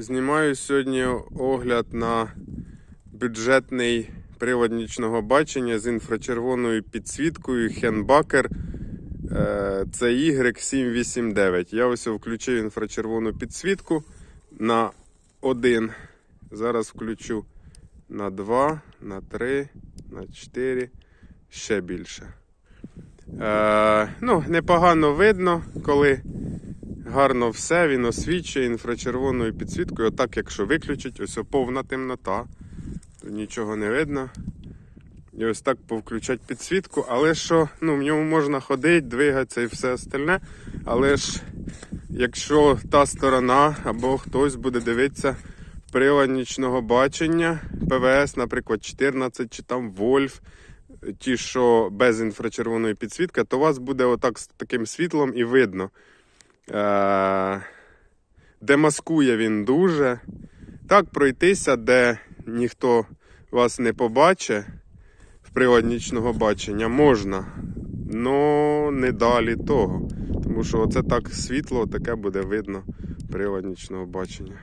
Знімаю сьогодні огляд на бюджетний привод нічного бачення з інфрачервоною підсвіткою Хенбакер. Е, Це Y789. Я ось включив інфрачервону підсвітку на 1. Зараз включу на 2, на 3, на 4, ще більше. Е, ну, непогано видно, коли гарно все, він освічує інфрачервоною підсвіткою. Отак, якщо виключить, ось повна темнота, то нічого не видно. І ось так повключать підсвітку, але що, ну, в ньому можна ходити, двигатися і все остальне. Але ж, якщо та сторона або хтось буде дивитися прилад нічного бачення, ПВС, наприклад, 14 чи там Вольф, ті, що без інфрачервоної підсвітки, то вас буде отак з таким світлом і видно. Е, демаскує він дуже. Так пройтися, де ніхто вас не побачить в привод нічного бачення можна, але не далі того. Тому що оце так світло, таке буде видно привод нічного бачення.